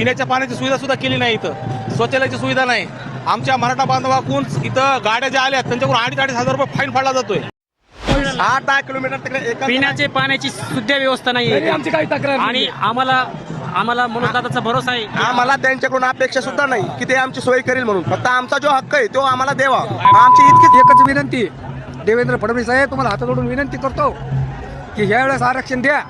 पिण्याच्या पाण्याची सुविधा सुद्धा केली नाही इथं. शौचालयाची सुविधा नाही. आमच्या मराठा बांधवाकून इथं गाड्या ज्या आल्या त्यांच्याकडून अडीच अडीच हजार रुपये फाईन फाडला जातोय. आठ दहा किलोमीटर तिकडे एका पिण्याचे पाण्याची सुद्धा व्यवस्था नाही आमची काही तक्रार आणि आम्हाला आम्हाला मनोदादाचा भरोसा आहे. आम्हाला त्यांच्याकडून अपेक्षा सुद्धा नाही की ते आमची सोय करेल म्हणून. फक्त आमचा जो हक्क आहे तो आम्हाला द्यावा. आमची इतकी एकच विनंती देवेंद्र फडणवीस साहेब तुम्हाला हात जोडून विनंती करतो की ह्या वेळेस आरक्षण द्या.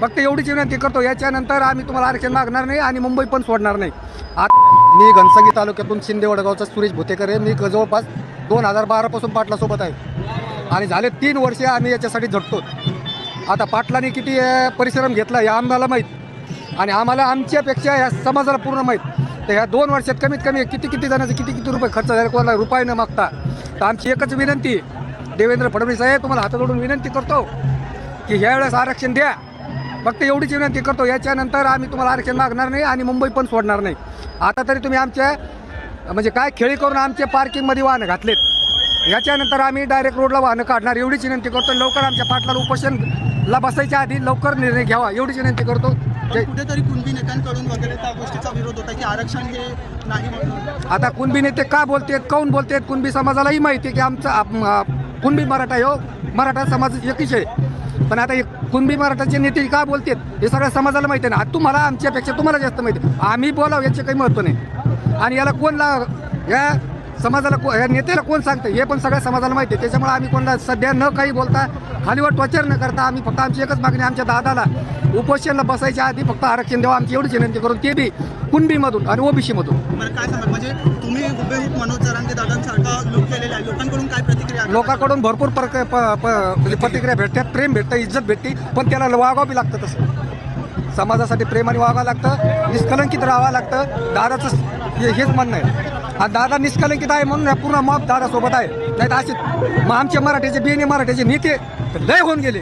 फक्त एवढीच विनंती करतो याच्यानंतर आम्ही तुम्हाला आरक्षण मागणार नाही आणि मुंबई पण सोडणार नाही. आत मी घनसंगी तालुक्यातून शिंदे वडगावचा सुरेश भुतेकर आहे. मी क- जवळपास दोन हजार बारापासून पाटलासोबत आहे. आणि झाले तीन वर्षे आम्ही याच्यासाठी झटतो. आता पाटलाने किती परिश्रम घेतला हे आम्हाला माहीत. आणि आम्हाला आमच्यापेक्षा या समाजाला पूर्ण माहीत. तर ह्या दोन वर्षात कमीत कमी किती किती जणांचे किती किती रुपये खर्च झाले कोणाला रुपये न मागता. तर आमची एकच विनंती देवेंद्र फडणवीस साहेब तुम्हाला हात जोडून विनंती करतो की ह्या वेळेस आरक्षण द्या. फक्त एवढीच विनंती करतो याच्यानंतर आम्ही तुम्हाला आरक्षण मागणार नाही आणि मुंबई पण सोडणार नाही. आता तरी तुम्ही आमच्या म्हणजे काय खेळी करून आमच्या पार्किंगमध्ये वाहनं घातलेत. याच्यानंतर आम्ही डायरेक्ट रोडला वाहनं काढणार एवढीच विनंती करतो. लवकर आमच्या पाटलाला उपोषणला बसायच्या आधी लवकर निर्णय घ्यावा एवढीच विनंती करतो. कुठेतरी कुणबी नेत्यांकडून वगैरे त्या गोष्टीचा विरोध होता की आरक्षण हे नाही आता कुणबी नेते का बोलतेत काऊन बोलतेत? कुणबी समाजालाही माहिती आहे की आमचा कुणबी मराठा हो. मराठा समाज एकच आहे. पण आता कुणबी मराठाचे नेते का बोलतात? हे सगळ्या समाजाला माहिती आहे ना. आता तुम्हाला आमच्यापेक्षा तुम्हाला जास्त माहिती आम्ही बोलावं याचे काही महत्त्व नाही. आणि याला कोण ला या समाजाला को या नेत्याला कोण सांगतं हे पण सगळ्या समाजाला माहिती आहे. त्याच्यामुळे आम्ही कोणाला सध्या न काही बोलता खालीवर टॉर्चर न करता आम्ही फक्त आमची एकच मागणी आमच्या दादाला उपोषणला बसायच्या आधी फक्त आरक्षण द्यावं. आमची एवढीच विनंती करून ते बी कुणबीमधून आणि ओबीसीमधून काय सांगाल? म्हणजे तुम्ही हुबेहूब मनोज जरांगे दादांसारखा लोक केलेले आहे. लोकांकडून काय प्रतिक्रिया आहे? लोकांकडून भरपूर प्रक- प- प- म्हणजे प्रतिक्रिया भेटतात प्रेम भेटतं इज्जत भेटते पण त्याला वागावं बी लागतं तसं. समाजासाठी प्रेमाने वागावं लागतं निष्कलंकित राहावं लागतं. दादाचं हे- हेच म्हणणं आहे. दादा निष्कलंकित आहे म्हणून पूर्ण मॉब दादासोबत आहे. नाही तर असे मग आमचे मराठीचे बिने मराठीचे नेते लय होऊन गेले.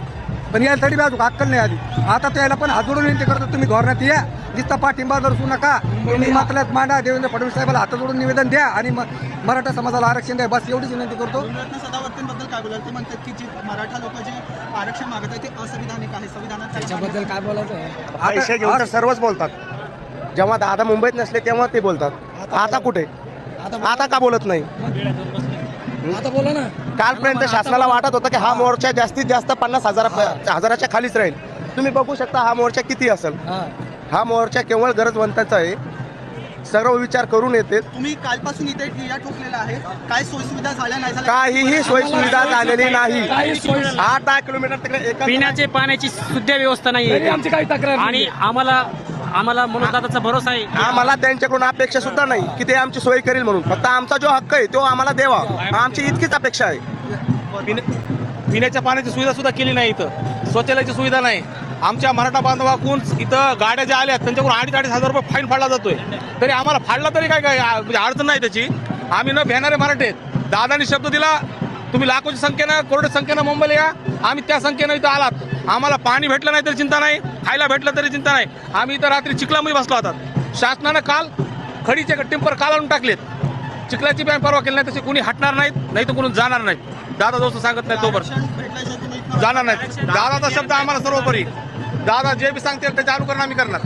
पण याला तरी बी अजून अक्कल नाही आली. आता त्याला पण हात जोडून विनंती करतो तुम्ही धोरणात या. नुसता पाठिंबा दर्शू नका. तुम्ही मातल्यात मांडा. देवेंद्र फडणवीस साहेबाला हात जोडून निवेदन द्या आणि मराठा समाजाला आरक्षण द्या. बस एवढीच विनंती करतो. सदावर्तींबद्दल काय ते म्हणतात की जे मराठा लोक जे आरक्षण मागत आहेत ते असंविधानिक आहे. संविधानात त्याच्याबद्दल काय बोलायचं सर्वच बोलतात. जेव्हा दादा मुंबईत नसले तेव्हा ते बोलतात. आता कुठे? आता का बोलत नाही? आता बोला ना. कालपर्यंत शासनाला वाटत होतं की हा मोर्चा जास्तीत जास्त पन्नास हजार हजाराच्या खालीच राहील. तुम्ही बघू शकता हा मोर्चा किती असेल. हा. मोर्चा केवळ गरजवंताचा आहे. सर्व विचार करून येते. तुम्ही कालपासून इथे ठिय्या ठोकलेला आहे. काय सोयीसुविधा झाल्या नाही काहीही सोय सुविधा झालेली नाही. आठ दहा किलोमीटर तिकडे एका पिण्याचे पाण्याची सुद्धा व्यवस्था नाही आमची काही तक्रार आणि आम्हाला आम्हाला मनोदादाचा भरोसा आहे. आम्हाला त्यांच्याकडून अपेक्षा सुद्धा नाही की ते आमची सोय करेल म्हणून. फक्त आमचा जो हक्क आहे तो आम्हाला द्यावा. आमची इतकीच अपेक्षा आहे. पिण्याच्या पाण्याची सुविधा सुद्धा केली नाही इथं. शौचालयाची सुविधा नाही. आमच्या मराठा बांधवाकून इथं गाड्या ज्या आल्या त्यांच्याकडून अडीच अडीच हजार रुपये फाईन फाडला जातोय. तरी आम्हाला फाडला तरी काय काय आ- म्हणजे अडचण नाही त्याची. आम्ही न भेणारे मराठे आहेत. दादानी शब्द दिला तुम्ही लाखोची संख्येनं करोडची संख्येनं मुंबईला या. आम्ही त्या संख्येनं इथं आलात. आम्हाला पाणी भेटलं नाही तरी चिंता नाही खायला भेटलं तरी चिंता नाही. आम्ही इथं रात्री चिखलामध्ये बसलो होतात. शासनानं काल खडीचे टिंपर काल आणून टाकलेत. चिखलाची बँक परवा केली नाही तसे कोणी हटणार नाहीत नाही तर कोणून जाणार नाही दादा दोस्त सांगत नाही तोपर्यंत जाणार नाहीत. दादाचा शब्द आम्हाला सर्वोपरी. दादा जे बी सांगतील त्याचे अनुकरण आम्ही करणार.